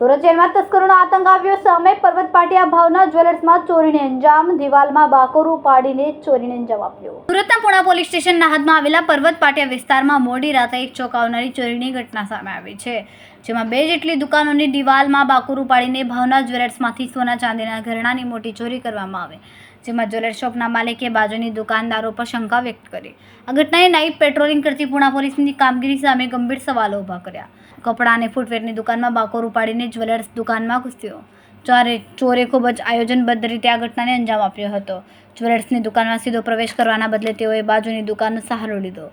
સુરત શહેરમાં તસ્કરોનો આતંક આવ્યો. સામે પર્વત પાટિયા ભાવના જ્વેલર્સમાં ચોરીને અંજામ. દિવાલમાં બાકોરું પાડીને ચોરીને અંજામ આપ્યો. સુરતના પુણા પોલીસ સ્ટેશનના હાથમાં આવેલા પર્વત પાટિયા વિસ્તારમાં મોડી રાતે એક ચોંકાવનારી ચોરીની ઘટના સામે આવી છે, જેમાં બે જેટલી દુકાનોની દિવાલમાં બાકોરું પાડીને ભાવના જ્વેલર્સમાંથી સોના ચાંદીના ઘરેણાની મોટી ચોરી કરવામાં આવે. જેમાં જ્વેલર શોપના માલિકે બાજુની દુકાનદારો પર શંકા વ્યક્ત કરી. આ ઘટનાએ નાઇટ પેટ્રોલિંગ કરતી પૂણા પોલીસની કામગીરી સામે ગંભીર સવાલો ઊભા કર્યા. કપડાં અને ફૂટવેરની દુકાનમાં બાકોર ઉપાડીને જ્વેલર્સ દુકાનમાં ઘૂસ્યો. ચારે ચોરે ખૂબ જ આયોજનબદ્ધ રીતે આ ઘટનાને અંજામ આપ્યો હતો. જ્વેલર્સની દુકાનમાં સીધો પ્રવેશ કરવાના બદલે તેઓએ બાજુની દુકાનનો સહારો લીધો.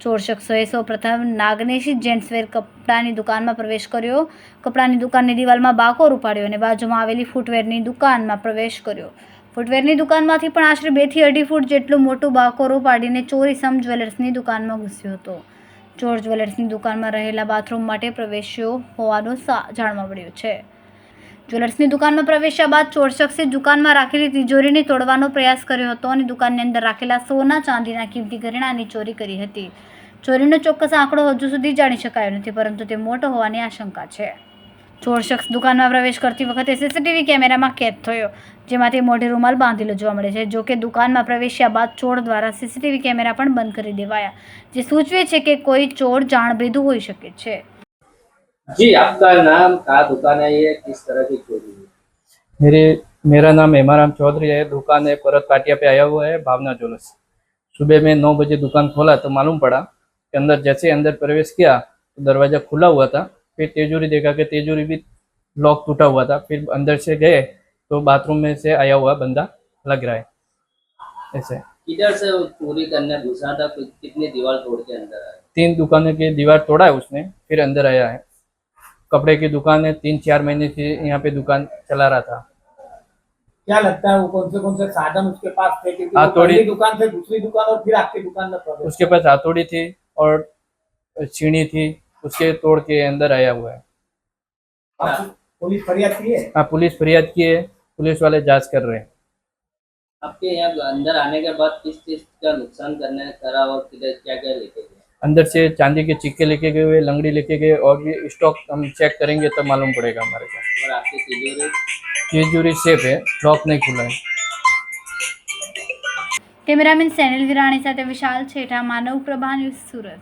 ચોર શખ્સોએ સૌપ્રથમ નાગનેશી જેન્ટ્સવેર કપડાની દુકાનમાં પ્રવેશ કર્યો. કપડાની દુકાનની દિવાલમાં બાકોર ઉપાડ્યો અને બાજુમાં આવેલી ફૂટવેરની દુકાનમાં પ્રવેશ કર્યો. ફૂટવેરની દુકાનમાંથી પણ આશરે બેથી અઢી ફૂટ જેટલું મોટું બાકોરો પાડીને ચોરી સમ જ્વેલર્સની દુકાનમાં ઘૂસ્યો હતો. ચોર જ્વેલર્સની દુકાનમાં રહેલા બાથરૂમ માટે પ્રવેશ્યો હોવાનું જાણવા મળ્યું છે. જ્વેલર્સની દુકાનમાં પ્રવેશ્યા બાદ ચોર શખ્સે દુકાનમાં રાખેલી તિજોરીને તોડવાનો પ્રયાસ કર્યો હતો અને દુકાનની અંદર રાખેલા સોના, ચાંદીના કિંમતી ઘરેણાની ચોરી કરી હતી. ચોરીનો ચોક્કસ આંકડો હજુ સુધી જાણી શકાયો નથી, પરંતુ તે મોટો હોવાની આશંકા છે. ચોર શખ્સ દુકાનમાં પ્રવેશ કરતી વખતે સીસીટીવી કેમેરામાં કેદ થયો જેમાં તે મોઢે રૂમાલ બાંધેલો જોવા મળે છે જોકે દુકાનમાં પ્રવેશ્યા બાદ ચોર દ્વારા સીસીટીવી કેમેરા પણ બંધ કરી દેવાયા જે સૂચવે છે કે કોઈ ચોર જાણભેદુ હોઈ શકે છે जी आपका नाम कहाँ दुकान है ये किस तरह की चोरी हुई मेरे मेरा नाम हेमाराम चौधरी है दुकान है परत पाटिया पे आया हुआ है भावना ज्वेलर्स सुबह में नौ बजे दुकान खोला तो मालूम पड़ा कि अंदर जैसे अंदर प्रवेश किया तो दरवाजा खुला हुआ था फिर तेजोरी देखा कि तेजोरी भी लॉक टूटा हुआ था। फिर अंदर से गए तो बाथरूम में से आया हुआ बंदा लग रहा है। ऐसे। किधर से वो चोरी करने घुसा था? कि- कितनी दीवार तोड़ के अंदर आया? तीन दुकानों की दीवार तोड़ा है उसने फिर अंदर आया है। कपड़े की दुकान है तीन चार महीने से यहाँ पे दुकान चला रहा था। क्या लगता है वो कौन से कौन से साधन उसके पास थे? क्योंकि हाँ, वो थोड़ी- पहली दुकान से दूसरी दुकान और फिर आपकी दुकान में उसके पास हथौड़ी थी और छीनी थी। उसके तोड़ के अंदर आया हुआ है आप पुलिस फरियाद की है हाँ पुलिस फरियाद की है पुलिस वाले जांच कर रहे हैं आपके यहाँ अंदर आने के बाद किस चीज का नुकसान करने करा और किधर क्या क्या लेके गए अंदर से चांदी के सिक्के लेके गए हुए लंगड़ी लेके गए और ये स्टॉक हम चेक करेंगे तब मालूम पड़ेगा हमारे को और आपकी तिजोरी तिजोरी सेफ है लॉक नहीं खुला है કેમેરામેન સેનિલ વિરાણી સાથે વિશાલ છેઠા માનવ પ્રભા ન્યૂઝ સુરત